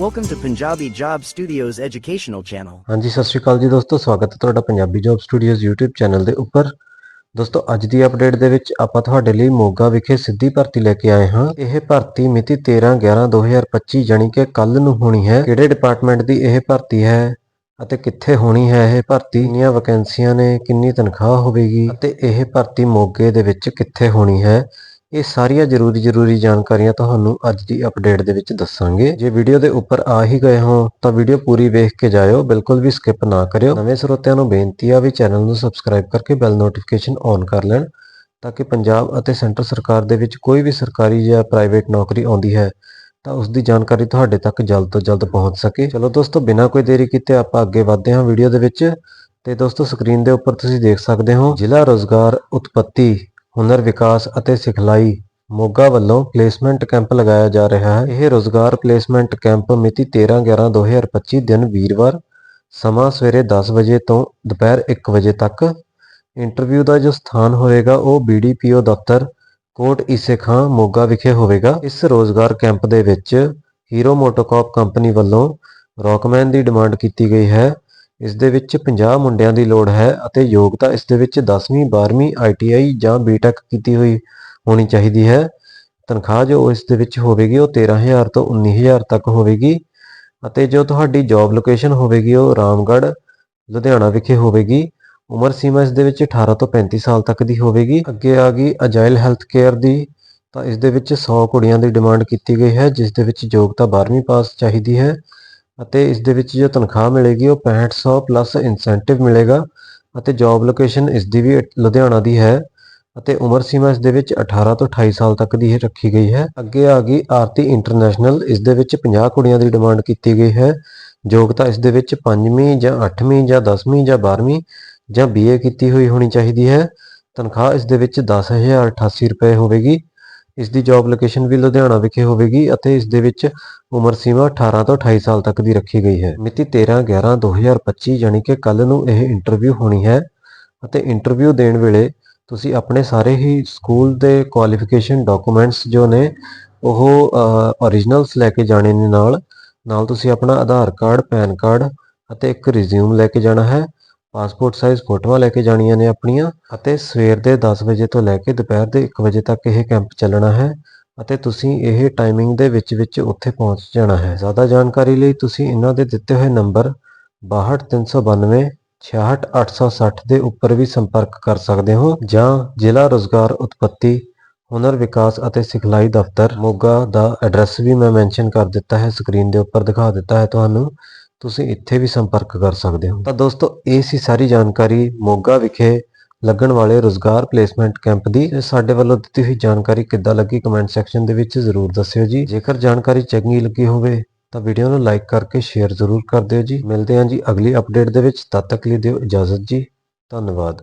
Welcome to Punjabi Job Studios educational channel. ਹਾਂਜੀ, ਸਤਿ ਸ਼੍ਰੀ ਅਕਾਲ ਜੀ ਦੋਸਤੋ। ਸਵਾਗਤ ਹੈ ਤੁਹਾਡਾ Punjabi job studios YouTube channel ਦੇ ਉੱਪਰ। ਦੋਸਤੋ, ਅੱਜ ਦੀ ਅਪਡੇਟ ਦੇ ਵਿੱਚ ਆਪਾਂ ਤੁਹਾਡੇ ਲਈ ਮੋਗਾ ਵਿਖੇ ਸਿੱਧੀ ਭਰਤੀ ਲੈ ਕੇ ਆਏ ਹਾਂ। ਇਹ ਭਰਤੀ ਮਿਤੀ 13/11/2025 ਜਾਣੀ ਕਿ ਕੱਲ ਨੂੰ ਹੋਣੀ ਹੈ। ਕਿਹੜੇ ਡਿਪਾਰਟਮੈਂਟ ਦੀ ਇਹ ਭਰਤੀ ਹੈ ਅਤੇ ਕਿੱਥੇ ਹੋਣੀ ਹੈ ਇਹ ਭਰਤੀ? ਕਿੰਨੀਆਂ ਵੈਕੈਂਸੀਆਂ ਨੇ? ਕਿੰਨੀ ਤਨਖਾਹ ਹੋਵੇਗੀ? ਅਤੇ ਇਹ ਭਰਤੀ ਮੋਗੇ ਦੇ ਵਿੱਚ ਕਿੱਥੇ ਹੋਣੀ ਹੈ? ਇਹ ਸਾਰੀਆਂ ਜ਼ਰੂਰੀ ਜ਼ਰੂਰੀ ਜਾਣਕਾਰੀਆਂ ਤੁਹਾਨੂੰ ਅੱਜ ਦੀ ਅਪਡੇਟ ਦੇ ਵਿੱਚ ਦੱਸਾਂਗੇ। ਜੇ ਵੀਡੀਓ ਦੇ ਉੱਪਰ ਆ ਹੀ ਗਏ ਹੋ, ਤਾਂ ਵੀਡੀਓ ਪੂਰੀ ਵੇਖ ਕੇ ਜਾਇਓ, ਬਿਲਕੁਲ ਵੀ ਸਕਿਪ ਨਾ ਕਰਿਓ। ਨਵੇਂ ਸਰੋਤਿਆਂ ਨੂੰ ਬੇਨਤੀ ਆ ਵੀ ਚੈਨਲ ਨੂੰ ਸਬਸਕ੍ਰਾਈਬ ਕਰਕੇ ਬੈਲ ਨੋਟੀਫਿਕੇਸ਼ਨ ਔਨ ਕਰ ਲੈਣ, ਤਾਂ ਕਿ ਪੰਜਾਬ ਅਤੇ ਸੈਂਟਰ ਸਰਕਾਰ ਦੇ ਵਿੱਚ ਕੋਈ ਵੀ ਸਰਕਾਰੀ ਜਾਂ ਪ੍ਰਾਈਵੇਟ ਨੌਕਰੀ ਆਉਂਦੀ ਹੈ, ਤਾਂ ਉਸ ਦੀ ਜਾਣਕਾਰੀ ਤੁਹਾਡੇ ਤੱਕ ਜਲਦ ਤੋਂ ਜਲਦ ਪਹੁੰਚ ਸਕੇ। ਚਲੋ ਦੋਸਤੋ, ਬਿਨਾਂ ਕੋਈ ਦੇਰੀ ਕੀਤੇ ਆਪਾਂ ਅੱਗੇ ਵਧਦੇ ਹਾਂ ਵੀਡੀਓ ਦੇ ਵਿੱਚ। ਤੇ ਦੋਸਤੋ ਸਕਰੀਨ ਦੇ ਉੱਪਰ ਤੁਸੀਂ ਦੇਖ ਸਕਦੇ ਹੋ ਜ਼ਿਲ੍ਹਾ ਰੋਜ਼ਗਾਰ ਉਤਪਤੀ ਹੁਨਰ ਵਿਕਾਸ ਅਤੇ ਸਿਖਲਾਈ ਮੋਗਾ ਵੱਲੋਂ ਪਲੇਸਮੈਂਟ ਕੈਂਪ ਲਗਾਇਆ ਜਾ ਰਿਹਾ ਹੈ। ਇਹ ਰੋਜ਼ਗਾਰ ਪਲੇਸਮੈਂਟ ਕੈਂਪ ਮਿਤੀ 13/11/2025 ਦਿਨ ਵੀਰਵਾਰ ਸਮਾਂ ਸਵੇਰੇ 10 ਵਜੇ ਤੋਂ ਦੁਪਹਿਰ 1 ਵਜੇ ਤੱਕ। ਇੰਟਰਵਿਊ ਦਾ ਜੋ ਸਥਾਨ ਹੋਵੇਗਾ, ਉਹ ਬੀਡੀਪੀਓ ਦਫ਼ਤਰ ਕੋਟ ਈਸੇ ਖਾਂ ਮੋਗਾ ਵਿਖੇ ਹੋਵੇਗਾ। ਇਸ ਰੋਜ਼ਗਾਰ ਕੈਂਪ ਦੇ ਵਿੱਚ ਹੀਰੋ ਮੋਟੋਕਾਪ ਕੰਪਨੀ ਵੱਲੋਂ ਰੌਕਮੈਨ ਦੀ ਡਿਮਾਂਡ ਕੀਤੀ ਗਈ ਹੈ। ਇਸ ਦੇ ਵਿੱਚ 50 ਮੁੰਡਿਆਂ ਦੀ ਲੋੜ ਹੈ ਅਤੇ ਯੋਗਤਾ ਇਸ ਦੇ ਵਿੱਚ 10ਵੀਂ 12ਵੀਂ ਆਈਟੀਆਈ ਜਾਂ ਬੀਟੈਕ ਕੀਤੀ ਹੋਈ ਹੋਣੀ ਚਾਹੀਦੀ ਹੈ। ਤਨਖਾਹ ਜੋ ਇਸ ਦੇ ਵਿੱਚ ਹੋਵੇਗੀ ਉਹ 13000 ਤੋਂ 19000 ਤੱਕ ਹੋਵੇਗੀ ਅਤੇ ਜੋ ਤੁਹਾਡੀ ਜੌਬ ਲੋਕੇਸ਼ਨ ਹੋਵੇਗੀ ਉਹ ਰਾਮਗੜ੍ਹ, ਲੁਧਿਆਣਾ ਵਿਖੇ ਹੋਵੇਗੀ। ਉਮਰ ਸੀਮਾ ਇਸ ਦੇ ਵਿੱਚ 18 ਤੋਂ 35 ਸਾਲ ਤੱਕ ਦੀ ਹੋਵੇਗੀ। ਅੱਗੇ ਆ ਗਈ ਅਜਾਈਲ ਹੈਲਥ ਕੇਅਰ ਦੀ। ਤਾਂ ਇਸ ਦੇ ਵਿੱਚ 100 ਕੁੜੀਆਂ ਦੀ ਡਿਮਾਂਡ ਕੀਤੀ ਗਈ ਹੈ, ਜਿਸ ਦੇ ਵਿੱਚ ਯੋਗਤਾ 12ਵੀਂ ਪਾਸ ਚਾਹੀਦੀ ਹੈ। ਅਤੇ ਇਸ ਦੇ ਵਿੱਚ ਜੋ ਤਨਖਾਹ ਮਿਲੇਗੀ ਉਹ 6500 ਪਲੱਸ ਇਨਸੈਂਟਿਵ ਮਿਲੇਗਾ ਅਤੇ ਜੌਬ ਲੋਕੇਸ਼ਨ ਇਸ ਦੀ ਵੀ ਲੁਧਿਆਣਾ ਦੀ ਹੈ ਅਤੇ ਉਮਰ ਸੀਮਾ ਇਸ ਦੇ ਵਿੱਚ 18 ਤੋਂ 28 ਸਾਲ ਤੱਕ ਦੀ ਰੱਖੀ ਗਈ ਹੈ। ਅੱਗੇ ਆ ਗਈ ਆਰਤੀ ਇੰਟਰਨੈਸ਼ਨਲ ਇਸ ਦੇ ਵਿੱਚ 50 ਕੁੜੀਆਂ ਦੀ ਡਿਮਾਂਡ ਕੀਤੀ ਗਈ ਹੈ। ਯੋਗਤਾ ਇਸ ਦੇ ਵਿੱਚ 5ਵੀਂ ਜਾਂ 8ਵੀਂ ਜਾਂ 10ਵੀਂ ਜਾਂ 12ਵੀਂ ਜਾਂ ਬੀਏ ਕੀਤੀ ਹੋਈ ਹੋਣੀ ਚਾਹੀਦੀ ਹੈ। ਤਨਖਾਹ ਇਸ ਦੇ ਵਿੱਚ 10088 ਰੁਪਏ ਹੋਵੇਗੀ ਇਸ ਦੀ ਜੌਬ ਲੋਕੇਸ਼ਨ ਵੀ ਲੁਧਿਆਣਾ ਵਿਖੇ ਹੋਵੇਗੀ ਅਤੇ ਇਸ ਦੇ ਵਿੱਚ ਉਮਰ ਸੀਮਾ 18 ਤੋਂ 28 ਸਾਲ ਤੱਕ ਦੀ ਰੱਖੀ ਗਈ ਹੈ। ਮਿਤੀ 13/11/2025 ਯਾਨੀ ਕਿ ਕੱਲ ਨੂੰ ਇਹ ਇੰਟਰਵਿਊ ਹੋਣੀ ਹੈ ਅਤੇ ਇੰਟਰਵਿਊ ਦੇਣ ਵੇਲੇ ਤੁਸੀਂ ਆਪਣੇ ਸਾਰੇ ਹੀ ਸਕੂਲ ਦੇ ਕੁਆਲੀਫਿਕੇਸ਼ਨ ਡਾਕੂਮੈਂਟਸ ਜੋ ਨੇ, ਉਹ ਓਰੀਜਨਲਸ ਲੈ ਕੇ ਜਾਣੇ ਨੇ ਨਾਲ। ਨਾਲ ਤੁਸੀਂ ਆਪਣਾ ਆਧਾਰ ਕਾਰਡ, ਪੈਨ ਕਾਰਡ ਅਤੇ ਇੱਕ ਰਿਜ਼ਿਊਮ ਲੈ ਕੇ ਜਾਣਾ ਹੈ। ਪਾਸਪੋਰਟ ਸਾਈਜ਼ ਫੋਟੋਆਂ ਲੈ ਕੇ ਜਾਣੀਆਂ ਨੇ ਆਪਣੀਆਂ ਅਤੇ ਸਵੇਰ ਦੇ 10 ਵਜੇ ਤੋਂ ਲੈ ਕੇ ਦੁਪਹਿਰ ਦੇ 1 ਵਜੇ ਤੱਕ ਇਹ ਕੈਂਪ ਚੱਲਣਾ ਹੈ ਅਤੇ ਤੁਸੀਂ ਇਹ ਟਾਈਮਿੰਗ ਦੇ ਵਿੱਚ ਵਿੱਚ ਉੱਥੇ ਪਹੁੰਚ ਜਾਣਾ ਹੈ। ਜ਼ਿਆਦਾ ਜਾਣਕਾਰੀ ਲਈ ਤੁਸੀਂ ਇਹਨਾਂ ਦੇ ਦਿੱਤੇ ਹੋਏ ਨੰਬਰ 62392 66860 ਦੇ ਉੱਪਰ ਵੀ ਸੰਪਰਕ ਕਰ ਸਕਦੇ ਹੋ ਜਾਂ ਜ਼ਿਲ੍ਹਾ ਰੋਜ਼ਗਾਰ ਉਤਪਤੀ, ਹੁਨਰ ਵਿਕਾਸ ਅਤੇ ਸਿਖਲਾਈ ਦਫ਼ਤਰ ਮੋਗਾ ਦਾ ਐਡਰੈਸ ਵੀ ਮੈਂ ਮੈਂਸ਼ਨ ਕਰ ਦਿੱਤਾ ਹੈ ਸਕਰੀਨ ਦੇ ਉੱਪਰ ਦਿਖਾ ਦਿੱਤਾ ਹੈ ਤੁਹਾਨੂੰ। ਤੁਸੀਂ ਇੱਥੇ ਵੀ ਸੰਪਰਕ ਕਰ ਸਕਦੇ ਹੋ। ਤਾਂ ਦੋਸਤੋ, ਇਹ ਸੀ ਸਾਰੀ ਜਾਣਕਾਰੀ ਮੋਗਾ ਵਿਖੇ ਲੱਗਣ ਵਾਲੇ ਰੋਜ਼ਗਾਰ ਪਲੇਸਮੈਂਟ ਕੈਂਪ ਦੀ। ਸਾਡੇ ਵੱਲੋਂ ਦਿੱਤੀ ਹੋਈ ਜਾਣਕਾਰੀ ਕਿੱਦਾਂ ਲੱਗੀ ਕਮੈਂਟ ਸੈਕਸ਼ਨ ਦੇ ਵਿੱਚ ਜ਼ਰੂਰ ਦੱਸਿਓ ਜੀ। ਜੇਕਰ ਜਾਣਕਾਰੀ ਚੰਗੀ ਲੱਗੀ ਹੋਵੇ, ਤਾਂ ਵੀਡੀਓ ਨੂੰ ਲਾਈਕ ਕਰਕੇ ਸ਼ੇਅਰ ਜ਼ਰੂਰ ਕਰ ਦਿਓ ਜੀ। ਮਿਲਦੇ ਹਾਂ ਜੀ ਅਗਲੀ ਅਪਡੇਟ ਦੇ ਵਿੱਚ। ਤਦ ਤੱਕ ਲਈ ਦਿਓ ਇਜਾਜ਼ਤ ਜੀ। ਧੰਨਵਾਦ।